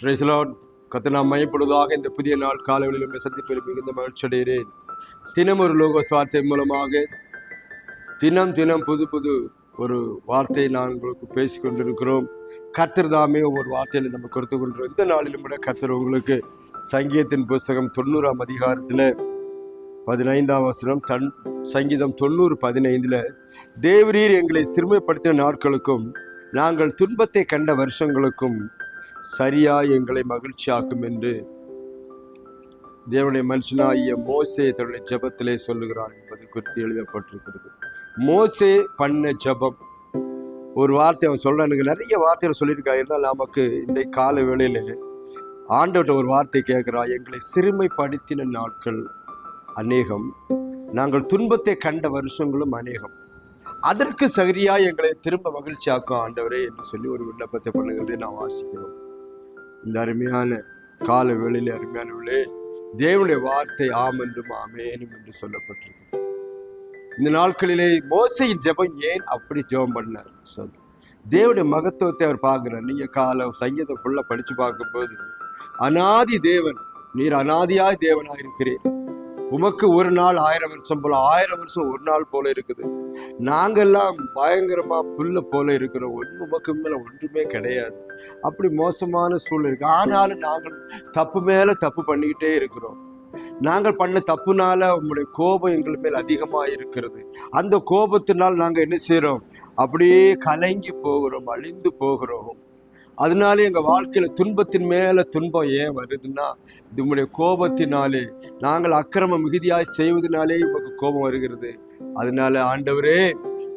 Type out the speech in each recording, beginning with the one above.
பிரைஸ்லாட் கத்த நாம் மையப்படுவதாக இந்த புதிய நாள் காலவெளியில் உங்களை சந்திப்பில் மிகுந்த மகிழ்ச்சி அடைகிறேன். தினம் ஒரு லோக வார்த்தை மூலமாக தினம் தினம் புது புது ஒரு வார்த்தையை நான் உங்களுக்கு பேசிக் கொண்டிருக்கிறோம். கர்த்தர் தாமே ஒவ்வொரு வார்த்தையில நம்ம கொடுத்து கொண்டிருக்கோம் இந்த நாளிலும் கூட கர்த்தர் உங்களுக்கு சங்கீதத்தின் புஸ்தகம் தொண்ணூறாம் அதிகாரத்தில் பதினைந்தாம் வசனம் தன் சங்கீதம் தொண்ணூறு பதினைந்தில் தேவரீர் எங்களை சிறுமைப்படுத்தின நாட்களுக்கும் நாங்கள் துன்பத்தை கண்ட வருஷங்களுக்கும் சரியா எங்களை மகிழ்ச்சியாக்கும் என்று. தேவனுடைய மனுஷனாகிய மோசே தன்னுடைய ஜபத்திலே சொல்லுகிறார் என்பது குறித்து எழுதப்பட்டிருக்கிறது. மோசே பண்ண ஜெபம். ஒரு வார்த்தை அவன் சொல்றானுங்க நிறைய வார்த்தைகள் சொல்லியிருக்கா. இருந்தால் நமக்கு இந்த கால வேளையில ஆண்டவர்கிட்ட ஒரு வார்த்தை கேட்குறா. எங்களை சிறுமைப்படுத்தின நாட்கள் அநேகம். நாங்கள் துன்பத்தை கண்ட வருஷங்களும் அநேகம். அதற்கு சரியா எங்களை திரும்ப மகிழ்ச்சியாக்கும் ஆண்டவரே என்று சொல்லி ஒரு விண்ணப்பத்தை பண்ணுகிறதை நான் வாசிக்கிறோம். இந்த அருமையான கால வேளையிலே அருமையான வேளை தேவனுடைய வார்த்தை ஆம் என்றும் ஆமேனும் என்று சொல்லப்பட்டிருக்கு இந்த நாட்களிலே மோசையின் ஜெபம் ஏன் அப்படி ஜெபம் பண்ணார்? சொல்லு தேவனுடைய மகத்துவத்தை அவர் பார்க்கிறார். நீங்க காலம் சங்கீதம் ஃபுல்லா படிச்சு பார்க்கும்போது அனாதி தேவன் நீர் அனாதியாய் தேவனாக இருக்கிறீர் உமக்கு ஒரு நாள் ஆயிரம் வருஷம் போல ஆயிரம் வருஷம் ஒரு நாள் போல இருக்குது. நாங்கெல்லாம் பயங்கரமா புல்ல போல இருக்கிறோம் ஒன்று உமக்கு மேல ஒன்றுமே கிடையாது. அப்படி மோசமான சூழ்நிலை இருக்கு. ஆனாலும் நாங்கள் தப்பு மேல தப்பு பண்ணிக்கிட்டே இருக்கிறோம். நாங்கள் பண்ண தப்புனால உங்களுடைய கோபம் எங்கள் மேல் அதிகமா இருக்கிறது. அந்த கோபத்தினால் நாங்கள் என்ன செய்கிறோம் அப்படியே கலங்கி போகிறோம் அழிந்து போகிறோம். அதனால எங்கள் வாழ்க்கையில் துன்பத்தின் மேலே துன்பம் ஏன் வருதுன்னா இது உங்களுடைய கோபத்தினாலே. நாங்கள் அக்கிரம மிகுதியாய் செய்வதனாலே உமக்கு கோபம் வருகிறது. அதனால ஆண்டவரே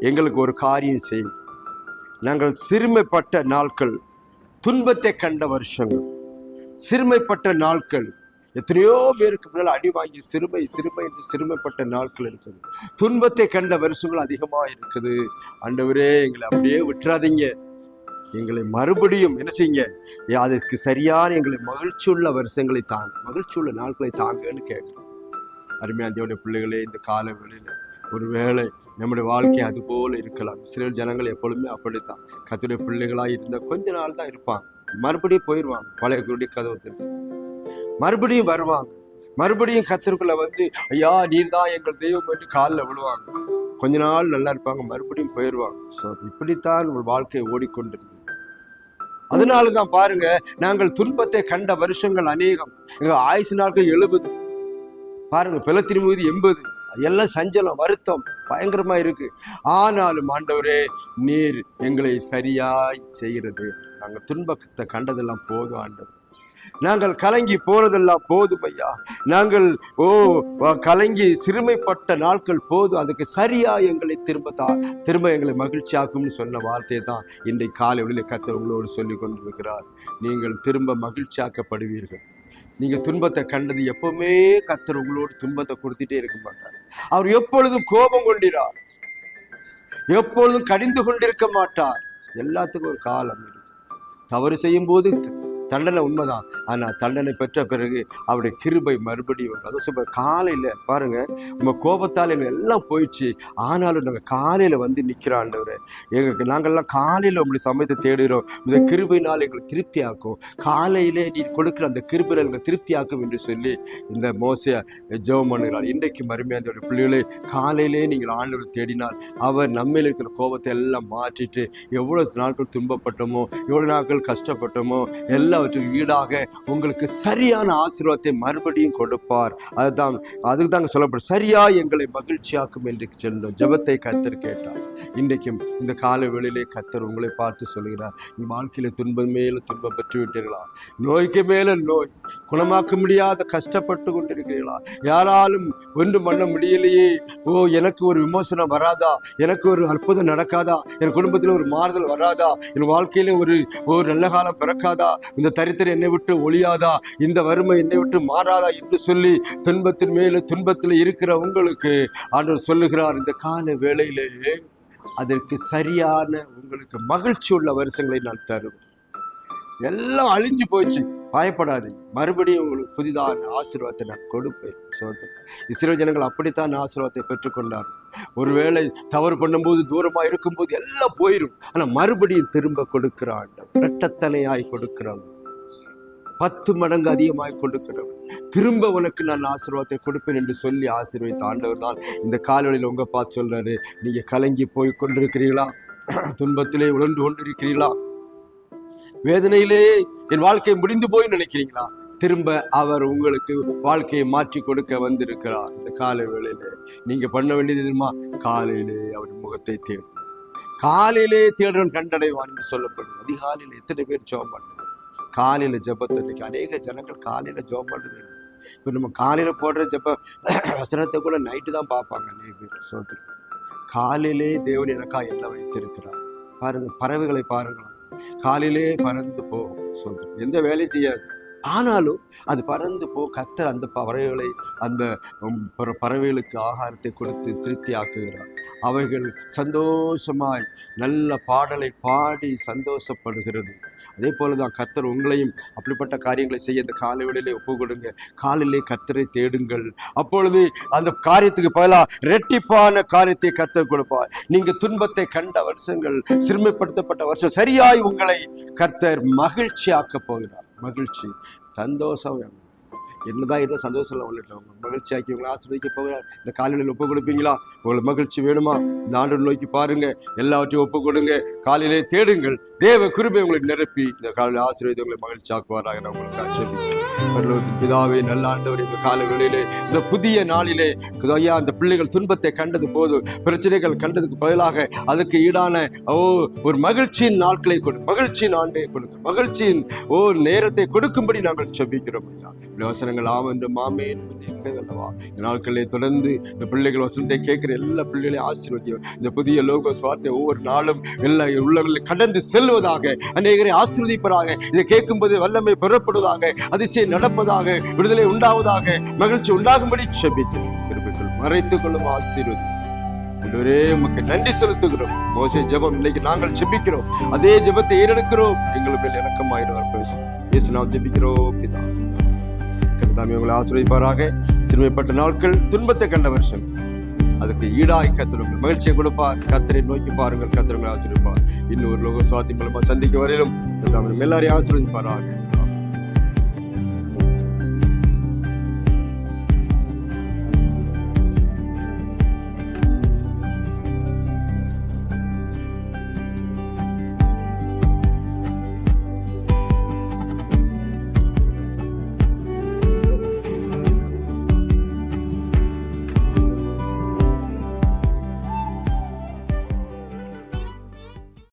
எங்களுக்கு ஒரு காரியம் செய்யும் நாங்கள் சிறுமைப்பட்ட நாட்கள் துன்பத்தை கண்ட வருஷங்கள். சிறுமைப்பட்ட நாட்கள் எத்தனையோ பேருக்கு முன்னால் அடி வாங்கி சிறுமை சிறுமை என்று சிறுமைப்பட்ட நாட்கள் இருக்குது. துன்பத்தை கண்ட வருஷங்கள் அதிகமாக இருக்குது. ஆண்டவரே எங்களை அப்படியே விட்டுறாதீங்க. எங்களை மறுபடியும் என்ன செய்யுங்க? அதற்கு சரியான எங்களை மகிழ்ச்சியுள்ள வருஷங்களை தாங்க மகிழ்ச்சியுள்ள நாட்களை தாங்கன்னு கேட்குறோம். அருமையான தேவனுடைய பிள்ளைகளே இந்த கால வேளையில ஒருவேளை நம்முடைய வாழ்க்கை அது போல இருக்கலாம். இஸ்ரேல் ஜனங்கள் எப்பொழுதுமே அப்படித்தான். கத்துடைய பிள்ளைகளாக இருந்த கொஞ்ச நாள் தான் இருப்பாங்க. மறுபடியும் போயிடுவாங்க பழைய குடி கதவு மறுபடியும் வருவாங்க. மறுபடியும் கத்திற்குள்ள வந்து ஐயா நீர் தான் எங்கள் தெய்வம் என்று காலில் விழுவாங்க. கொஞ்ச நாள் நல்லா இருப்பாங்க மறுபடியும் போயிடுவாங்க ஸோ இப்படித்தான் உங்கள் வாழ்க்கை ஓடிக்கொண்டிருந்தது அதனால தான் பாருங்க நாங்கள் துன்பத்தை கண்ட வருஷங்கள் அநேகம். எங்க ஆயுசு நாட்கள் எழுபது. பாருங்க பிளத்தின் மீது எண்பது. எல்லாம் சஞ்சலம் வருத்தம் பயங்கரமா இருக்கு. ஆனாலும் ஆண்டவரே நீர் எங்களை சரியாய் செய்கிறது. நாங்கள் துன்பத்தை கண்டதெல்லாம் போதும் ஆண்டவர். நாங்கள் கலங்கி போனதெல்லாம் போதும் ஐயா. நாங்கள் ஓ கலங்கி சிறுமைப்பட்ட நாட்கள் போதும். அதுக்கு சரியா எங்களை திரும்ப தா திரும்ப எங்களை மகிழ்ச்சியாக்கும்னு சொன்ன வார்த்தையை தான் இன்றைக்கு காலை வெளியில் கத்தர் உங்களோடு சொல்லி கொண்டிருக்கிறார். நீங்கள் திரும்ப மகிழ்ச்சியாக்கப்படுவீர்கள். நீங்க துன்பத்தை கண்டது எப்பவுமே கத்தர் உங்களோடு துன்பத்தை கொடுத்துட்டே இருக்க மாட்டார். அவர் எப்பொழுதும் கோபம் கொண்டிறார் எப்பொழுதும் கடிந்து கொண்டிருக்க மாட்டார். எல்லாத்துக்கும் ஒரு காலம் இருக்கு. தவறு செய்யும் போது தண்டனை உண்மைதான். ஆனா தண்டனை பெற்ற பிறகு அவருடைய கிருபை மறுபடியும் வரும். சொல்ற காலையில பாருங்க உங்க கோபத்தால் எங்க எல்லாம் போயிடுச்சு. ஆனாலும் நாங்கள் காலையில வந்து நிற்கிறாண்டவர் எங்களுக்கு நாங்கள்லாம் காலையில உங்களுடைய சமயத்தை தேடுகிறோம். இந்த கிருபையினால் எங்களுக்கு திருப்தியாக்கும். காலையிலே நீ கொடுக்குற அந்த கிருபையில் எங்களுக்கு திருப்தியாக்கும் என்று சொல்லி இந்த மோசைய ஜெபம் பண்ணுகிறார். இன்றைக்கு மறுமையான பிள்ளைகளே காலையிலே நீங்கள் ஆண்டவர் தேடினால் அவர் நம்மில் இருக்கிற கோபத்தை எல்லாம் மாற்றிட்டு எவ்வளவு நாட்கள் துன்பப்பட்டோமோ எவ்வளவு நாட்கள் கஷ்டப்பட்டோமோ எல்லாவற்றுக்கும் ஈடாக உங்களுக்கு சரியான ஆசீர்வாதத்தை மறுபடியும் கொடுப்பார். அதுதான் அதுக்கு தாங்க சொல்லப்படும். சரியா எங்களை மகிழ்ச்சியாக்கும் என்று சொல்லும் ஜபத்தை கத்தர் கேட்டார். இன்றைக்கும் இந்த கால வேளையிலே கத்தர் உங்களை பார்த்து சொல்கிறார். நீ வாழ்க்கையில துன்பம் மேல துன்பம் பெற்று விட்டீர்களா? நோய்க்கு மேல நோய் குணமாக்க முடியாத கஷ்டப்பட்டு கொண்டிருக்கிறீர்களா? யாராலும் ஒன்று பண்ண முடியலையே. ஓ எனக்கு ஒரு விமோசனம் வராதா? எனக்கு ஒரு அற்புதம் நடக்காதா? என் குடும்பத்தில் ஒரு மாறுதல் வராதா? என் வாழ்க்கையில ஒரு ஒரு நல்ல காலம் பிறக்காதா? இந்த தரித்திரம் என்னை விட்டு ஒழியாதா? இந்த வறுமை என்னை விட்டு மாறாதா என்று சொல்லி துன்பத்தின் மேல துன்பத்தில் இருக்கிற உங்களுக்கு ஆண்டவர் சொல்லுகிறார் இந்த கால வேளையிலேயே அதற்கு சரியான உங்களுக்கு மகிழ்ச்சி உள்ள வருஷங்களை நான் தருவேன் எல்லாம் அழிஞ்சு போச்சு பயப்படாதீங்க மறுபடியும் உங்களுக்கு புதிதான ஆசீர்வாதத்தை நான் கொடுப்பேன். சோதனை. இஸ்ரோ ஜனங்கள் அப்படித்தான் ஆசீர்வாதத்தை பெற்றுக்கொண்டார். ஒருவேளை தவறு பண்ணும்போது தூரமாக இருக்கும்போது எல்லாம் போயிடும் ஆனால் மறுபடியும் திரும்ப கொடுக்கிறான் ரெட்டத்தலையாய் கொடுக்கிறான் பத்து மடங்கு அதிகமாக கொடுக்கிறவர். திரும்ப உனக்கு நான் ஆசீர்வாதத்தை கொடுப்பேன் என்று சொல்லி ஆசீர்வதித்த ஆண்டவர் தான் இந்த காலவழியில் உங்க பார்த்து சொல்றாரு. நீங்க கலங்கி போய் கொண்டிருக்கிறீர்களா? துன்பத்திலே உழண்டு கொண்டிருக்கிறீர்களா? வேதனையிலே என் வாழ்க்கை முடிந்து போய் நினைக்கிறீங்களா? திரும்ப அவர் உங்களுக்கு வாழ்க்கையை மாற்றி கொடுக்க வந்திருக்கிறார். இந்த காலை வேளையிலே நீங்க பண்ண வேண்டியது தெரியுமா? காலையிலே அவர் முகத்தை தேடும் காலையிலே தேடுறன் கண்டடைவான் என்று சொல்லப்படும் அதிகாலையில் எத்தனை பேர் ஜெபம் பண்ண காலையில் ஜெபத்தை இன்னைக்கு அநேக ஜனங்கள் காலையில் ஜெபம் பண்ணுறது இப்போ நம்ம காலையில் போடுற ஜெப வசனத்தை கூட நைட்டு தான் பார்ப்பாங்க அநேக பேர் சொல்றேன் காலையிலே தேவன் எனக்கா என்ன வைத்திருக்கிறார்? பாருங்கள் பறவைகளை பாருங்களேன் காலையிலே பறந்து போகும் சொல்றேன் எந்த வேலையும் செய்யாது. ஆனாலும் அது பறந்து போ கத்தர் அந்த பறவைகளை அந்த பற- பறவைகளுக்கு ஆகாரத்தை கொடுத்து திருப்தி ஆக்குகிறார் அவைகள் சந்தோஷமாய் நல்ல பாடலை பாடி சந்தோஷப்படுகிறது. அதே போல தான் கத்தர் உங்களையும் அப்படிப்பட்ட காரியங்களை செய்ய இந்த காலை வேளையிலே ஒப்பு கொடுங்க. காலிலே கத்தரை தேடுங்கள். அப்பொழுது அந்த காரியத்துக்கு பதிலாக ரெட்டிப்பான காரியத்தை கத்தர் கொடுப்பார். நீங்கள் துன்பத்தை கண்ட வருஷங்கள் சிறுமைப்படுத்தப்பட்ட வருஷம் சரியாய் உங்களை கர்த்தர் மகிழ்ச்சியாக்கப் போகிறார். மகிழ்ச்சி. சந்தோஷம் என்னதான் இருந்தால் சந்தோஷம் இல்லை உள்ளிட்டவங்க மகிழ்ச்சி ஆக்கி உங்களை ஆசிரியக்க போகிறார் இந்த காலையில் ஒப்பு கொடுப்பீங்களா? உங்களுக்கு மகிழ்ச்சி வேணுமா? இந்த ஆண்டு நோக்கி பாருங்கள் எல்லாவற்றையும் ஒப்பு கொடுங்க. காலையிலே தேடுங்கள். தேவ கிருபை உங்களை நிரப்பி. இந்த காலையில் ஆசீர்வாதம் உங்களை மகிழ்ச்சியாக்குவாராக நான் உங்களுக்கு ஆச்சரியம் பிதாவே நல்ல ஆண்டவர் இந்த காலங்களிலே இந்த புதிய நாளிலே ஐயா அந்த பிள்ளைகள் துன்பத்தை கண்டது போது பிரச்சனைகள் கண்டதுக்கு பதிலாக அதுக்கு ஈடான ஓ ஒரு மகிழ்ச்சியின் நாட்களை கொடு மகிழ்ச்சியின் ஆண்டை கொடுங்க மகிழ்ச்சியின் ஓ நேரத்தை கொடுக்கும்படி நாங்கள் செபிக்கிறோம் ஐயா. இந்த வசனங்கள் ஆவென்று மாமே அல்லவா? இந்த நாட்களிலே தொடர்ந்து இந்த பிள்ளைகள் வசனத்தை கேட்கிற எல்லா பிள்ளைகளையும் ஆசீர்வதியும். இந்த புதிய லோக சுவார்த்தை ஒவ்வொரு நாளும் எல்லா உள்ளங்களை கடந்து செல்வதாக அநேகரை ஆசீர்வதிப்பதாக இதை கேட்கும்போது வல்லமை பெறப்படுவதாக அதிசயம் நடப்பதாக விடுதலை உண்டாவதாக மகிழ்ச்சி உண்டாகும்படி செபித்து திருப்பிக்குள் மறைத்துக் கொள்ளும் ஆசீர்வதி ஆண்டவரே உமக்கு நன்றி செலுத்துகிறோம். மோசை ஜெபம் இன்னைக்கு நாங்கள் ஜெபிக்கிறோம். அதே ஜெபத்தை ஏறெடுக்கிறோம். எங்களுக்கு மேல் இணக்கமாயிருவார் பேசும் இயேசு நாம் ஜெபிக்கிறோம் பிதா. கர்த்தாமே உங்களை ஆசிரியப்பாராக சிறுமைப்பட்ட நாட்கள் துன்பத்தை கண்ட வருஷம். அதுக்கு ஈடாய் கத்திருங்கள் மகிழ்ச்சியை கொடுப்பார். கத்தரை நோக்கி பாருங்கள் கத்திரங்களை ஆசிரியப்பார் இன்னொரு லோக சுவாத்தி மூலமா சந்திக்க வரையிலும் எல்லாரையும் ஆசீர்வதிப்பாராக.